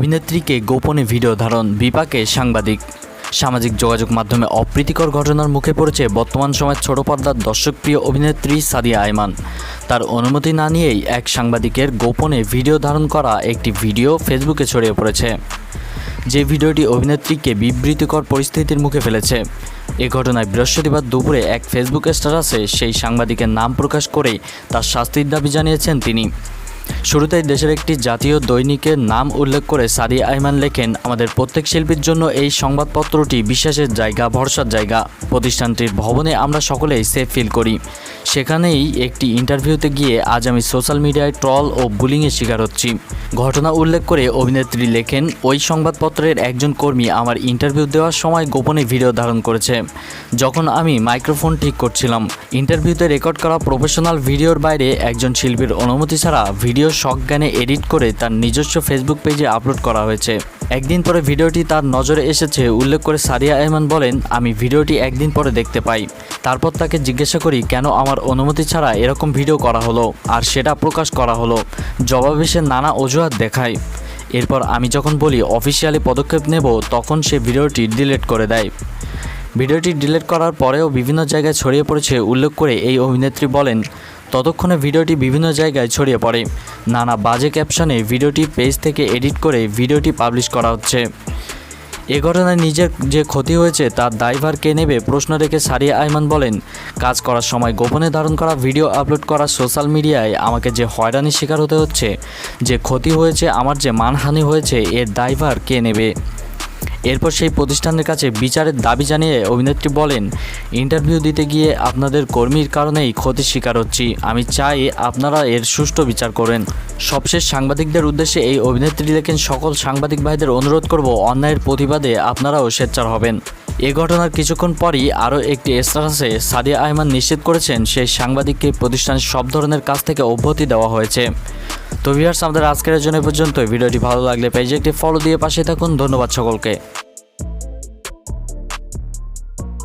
অভিনেত্রীকে গোপনে ভিডিও ধারণ, বিপাকে সাংবাদিক। সামাজিক যোগাযোগ মাধ্যমে অপ্রীতিকর ঘটনার মুখে পড়েছে বর্তমান সময়ের ছোট পর্দার দর্শকপ্রিয় অভিনেত্রী সাদিয়া আয়মান। তার অনুমতি না নিয়েই এক সাংবাদিকের গোপনে ভিডিও ধারণ করা একটি ভিডিও ফেসবুকে ছড়িয়ে পড়েছে। যে ভিডিওটি অভিনেত্রীকে বিবৃতিকর পরিস্থিতির মুখে ফেলেছে। এ ঘটনায় বৃহস্পতিবার দুপুরে এক ফেসবুক স্ট্যাটাসে সেই সাংবাদিকের নাম প্রকাশ করে তার শাস্তির দাবি জানিয়েছেন তিনি। শুরুতেই দেশের একটি জাতীয় দৈনিকের নাম উল্লেখ করে সাদি আইমান লেখেন, আমাদের প্রত্যেক শিল্পীর জন্য এই সংবাদপত্রটি বিশ্বাসের জায়গা, ভরসার জায়গা। প্রতিষ্ঠানটির ভবনে আমরা সকলেই সেফ ফিল করি। সেখানেই একটি ইন্টারভিউতে গিয়ে আজ আমি সোশ্যাল মিডিয়ায় ট্রল ও বুলিংয়ের শিকার হচ্ছি। ঘটনা উল্লেখ করে অভিনেত্রী লেখেন, ওই সংবাদপত্রের একজন কর্মী আমার ইন্টারভিউ দেওয়ার সময় গোপনে ভিডিও ধারণ করেছে। যখন আমি মাইক্রোফোন ঠিক করছিলাম, ইন্টারভিউতে রেকর্ড করা প্রফেশনাল ভিডিওর বাইরে একজন শিল্পীর অনুমতি ছাড়া ভিডিও সজ্ঞানে এডিট করে তার নিজস্ব ফেসবুক পেজে আপলোড করা হয়েছে। একদিন পরে ভিডিওটি তার নজরে এসেছে, উল্লেখ করে সারিয়া আহমান বলেন, আমি ভিডিওটি একদিন পরে দেখতে পাই। তারপর তাকে জিজ্ঞাসা করি, কেন আমার অনুমতি ছাড়া এরকম ভিডিও করা হলো? আর সেটা প্রকাশ করা হলো। জবাবে সে নানা অজুহাত দেখায়। এরপর আমি যখন বলি, অফিসিয়ালি পদক্ষেপ নেব, তখন সে ভিডিওটি ডিলিট করে দেয়। ভিডিওটি ডিলিট করার পরেও বিভিন্ন জায়গায় ছড়িয়ে পড়েছে, উল্লেখ করে এই অভিনেত্রী বলেন ততক্ষণে ভিডিওটি বিভিন্ন জায়গায় ছড়িয়ে পড়ে। নানা বাজে ক্যাপশনে ভিডিওটি পেজ থেকে এডিট করে ভিডিওটি পাবলিশ করা হচ্ছে। এ ঘটনায় নিজের যে ক্ষতি হয়েছে, তার দায়ভার কে নেবে প্রশ্ন রেখে সারিয়া আইমান বলেন, কাজ করার সময় গোপনে ধারণ করা ভিডিও আপলোড করা সোশ্যাল মিডিয়ায় আমাকে যে হয়রানির শিকার হতে হচ্ছে, যে ক্ষতি হয়েছে, আমার যে মানহানি হয়েছে, এর দায়ভার কে নেবে? এরপর সেই প্রতিষ্ঠানের কাছে বিচারের দাবি জানিয়ে অভিনেত্রী বলেন, ইন্টারভিউ দিতে গিয়ে আপনাদের কর্মীর কারণেই ক্ষতির শিকার হচ্ছি। আমি চাই আপনারা এর সুষ্ঠু বিচার করেন। সবশেষ সাংবাদিকদের উদ্দেশ্যে এই অভিনেত্রী লেখেন, সকল সাংবাদিক ভাইদের অনুরোধ করব, অন্যায়ের প্রতিবাদে আপনারাও স্বেচ্ছার হবেন। এ ঘটনার কিছুক্ষণ পরই আরও একটি স্ট্যাটাসে সাদিয়া আহমান নিশ্চিত করেছেন, সেই সাংবাদিককে প্রতিষ্ঠানের সব ধরনের কাজ থেকে অব্যাহতি দেওয়া হয়েছে। তো ভিউয়ার্স আমাদের আজকের জন্য পর্যন্ত ভিডিওটি ভালো লাগলে পেজে একটি ফলো দিয়ে পাশে থাকুন। ধন্যবাদ সকলকে।